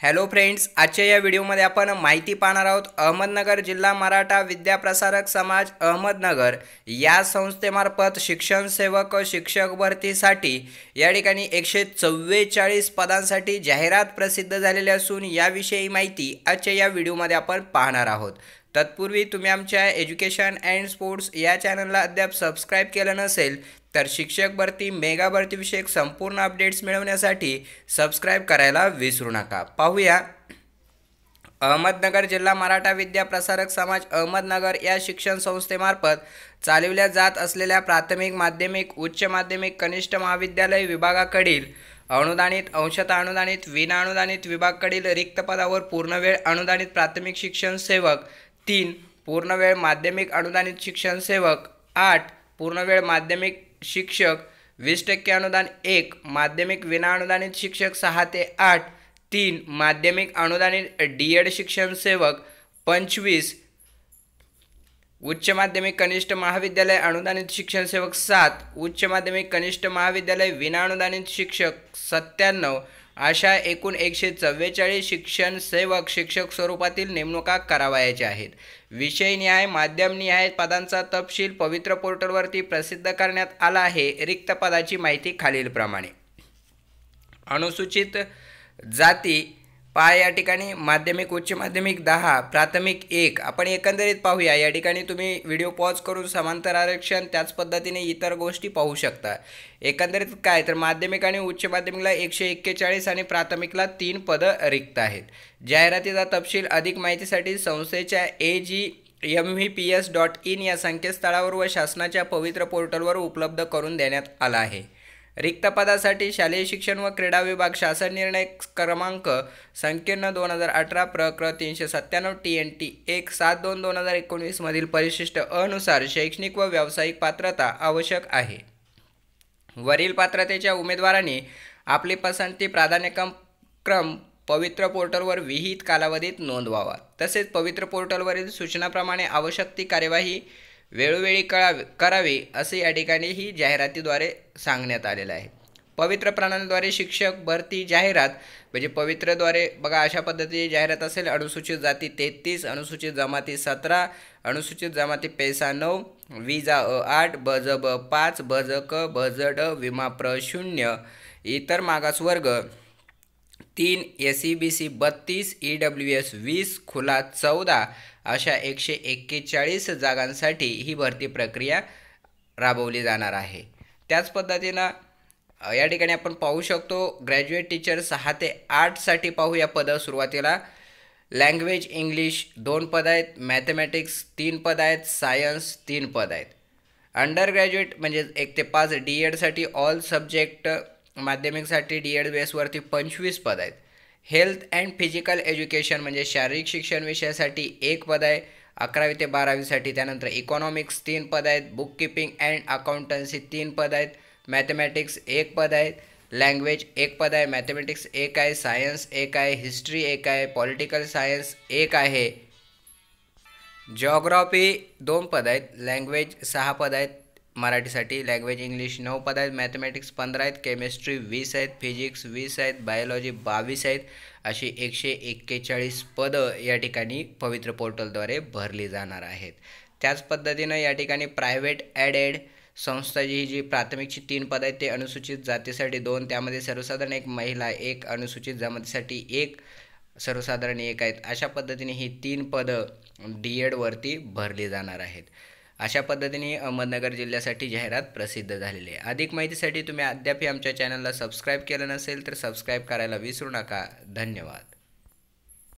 Hello friends आजच्या या व्हिडिओमध्ये आपण माहिती पाहणार आहोत अहमदनगर जिल्हा मराठा विद्याप्रसारक समाज अहमदनगर या संस्थेमार्फत शिक्षण सेवक शिक्षक भरतीसाठी या ठिकाणी एकशे चव्वेचाळीस पदांसाठी जाहिरात प्रसिद्ध झालेली असून याविषयी माहिती आजच्या या व्हिडिओमध्ये आपण पाहणार आहोत. तत्पूर्वी तुम्ही आमच्या एज्युकेशन अँड स्पोर्ट्स या चॅनलला अद्याप सबस्क्राईब केलं नसेल तर शिक्षक भरती मेगा भरतीविषयक संपूर्ण अपडेट्स मिळवण्यासाठी सबस्क्राईब करायला विसरू नका. पाहूया. अहमदनगर जिल्हा मराठा विद्या प्रसारक समाज अहमदनगर या शिक्षण संस्थेमार्फत चालविल्या जात असलेल्या प्राथमिक माध्यमिक उच्च माध्यमिक कनिष्ठ महाविद्यालय विभागाकडील अनुदानित अंशतः अनुदानित विना अनुदानित विभागाकडील रिक्त पदावर पूर्णवेळ अनुदानित प्राथमिक शिक्षण सेवक तीन पूर्णवेळ माध्यमिक अनुदानित शिक्षण सेवक. आठ पूर्णवेळ माध्यमिक शिक्षक. वीस टक्के अनुदान एक माध्यमिक विना अनुदानित शिक्षक सहा ते आठ. तीन माध्यमिक अनुदानित डी एड शिक्षण सेवक. पंचवीस उच्च माध्यमिक कनिष्ठ महाविद्यालय अनुदानित शिक्षण सेवक सात उच्च माध्यमिक कनिष्ठ महाविद्यालय विना अनुदानित शिक्षक सत्त्याण्णव अशा एकूण एकशे चव्वेचाळीस शिक्षण सेवक शिक्षक स्वरूपातील नेमणुका करावायच्या आहेत. विषयनिहाय माध्यमनिहाय पदांचा तपशील पवित्र पोर्टलवरती प्रसिद्ध करण्यात आला आहे रिक्त पदाची माहिती खालीलप्रमाणे. अनुसूचित जाती पहा या ठिकाणी माध्यमिक उच्च माध्यमिक दहा प्राथमिक एक. आपण एकंदरीत पाहूया. या ठिकाणी तुम्ही व्हिडिओ पॉज करून समांतर आरक्षण त्याच पद्धतीने इतर गोष्टी पाहू शकता. एकंदरीत काय? तर माध्यमिक आणि उच्च माध्यमिकला एकशे एक्केचाळीस आणि प्राथमिकला तीन पदं रिक्त आहेत. जाहिरातीचा तपशील अधिक माहितीसाठी संस्थेच्या A G M V P S dot in या संकेतस्थळावर व शासनाच्या पवित्र पोर्टलवर उपलब्ध करून देण्यात आला आहे. रिक्त पदासाठी शालेय शिक्षण व क्रीडा विभाग शासन निर्णय क्रमांक संकीर्ण दोन हजार अठरा प्रक्र तीनशे सत्त्याण्णव टी एन टी एक सात दोन दोन हजार एकोणवीसमधील परिशिष्ट अनुसार शैक्षणिक व व्यावसायिक पात्रता आवश्यक आहे. वरील पात्रतेच्या उमेदवारांनी आपली पसंती प्राधान्यक्रम क्रम पवित्र पोर्टलवर विहित कालावधीत नोंदवावा. तसेच पवित्र पोर्टलवरील सूचनाप्रमाणे आवश्यक ती कार्यवाही वेळोवेळी कळावे करावी असे या ठिकाणी ही जाहिरातीद्वारे सांगण्यात आलेलं आहे. पवित्र प्राणांद्वारे शिक्षक भरती जाहिरात म्हणजे पवित्रद्वारे बघा अशा पद्धतीची जाहिरात असेल अनुसूचित जाती तेहतीस अनुसूचित जमाती सतरा अनुसूचित जमाती पैसा नऊ विजा अ आठ ब ज ब पाच ब ज क ब ज ड विमा प्र शून्य इतर मागासवर्ग तीन ए सी बी सी बत्तीस ई डब्ल्यू एस वीस खुला चौदा अशा एकशे एक्केचाळीस जागांसाठी ही भरती प्रक्रिया राबवली जाणार आहे. त्याच पद्धतीनं या ठिकाणी आपण पाहू शकतो ग्रॅज्युएट टीचर सहा ते आठसाठी पाहू या पदं सुरुवातीला. लँग्वेज इंग्लिश दोन पद आहेत मॅथमॅटिक्स तीन पद आहेत सायन्स तीन पद आहेत. अंडर ग्रॅज्युएट म्हणजे एक ते पाच डी एडसाठी ऑल सब्जेक्ट माध्यमिकसाठी डी एड बेसवरती पंचवीस पद आहेत. हेल्थ अँड फिजिकल एज्युकेशन म्हणजे शारीरिक शिक्षण विषयासाठी एक पद आहे. अकरावी ते बारावीसाठी त्यानंतर इकॉनॉमिक्स तीन पद आहेत. बुक किपिंग अँड अकाउंटन्सी तीन पद आहेत. मॅथमॅटिक्स एक पद आहेत लँग्वेज एक पद आहे. मॅथमॅटिक्स एक आहे. सायन्स एक आहे. हिस्ट्री एक आहे. पॉलिटिकल सायन्स एक आहे. जॉग्रॉफी दोन पद आहेत. लँग्वेज सहा पद आहेत. मराठीसाठी लँग्वेज इंग्लिश नऊ पद आहेत. मॅथमॅटिक्स पंधरा आहेत. केमिस्ट्री वीस आहेत. फिजिक्स वीस आहेत. बायोलॉजी बावीस आहेत. अशी एकशे एक्केचाळीस पदं या ठिकाणी पवित्र पोर्टलद्वारे भरली जाणार आहेत. त्याच पद्धतीनं या ठिकाणी प्रायव्हेट ॲडेड संस्था जी जी प्राथमिकची तीन पदं आहेत ते अनुसूचित जातीसाठी दोन त्यामध्ये सर्वसाधारण एक महिला एक अनुसूचित जमातीसाठी एक सर्वसाधारण एक आहेत. अशा पद्धतीने ही तीन पदं डी एडवरती भरली जाणार आहेत. अशा पद्धतीने अहमदनगर जिल्ह्यासाठी जाहिरात प्रसिद्ध झालेली आहे. अधिक माहितीसाठी तुम्ही अद्यापही आमच्या चॅनलला सबस्क्राईब केलं नसेल तर सबस्क्राईब करायला विसरू नका. धन्यवाद.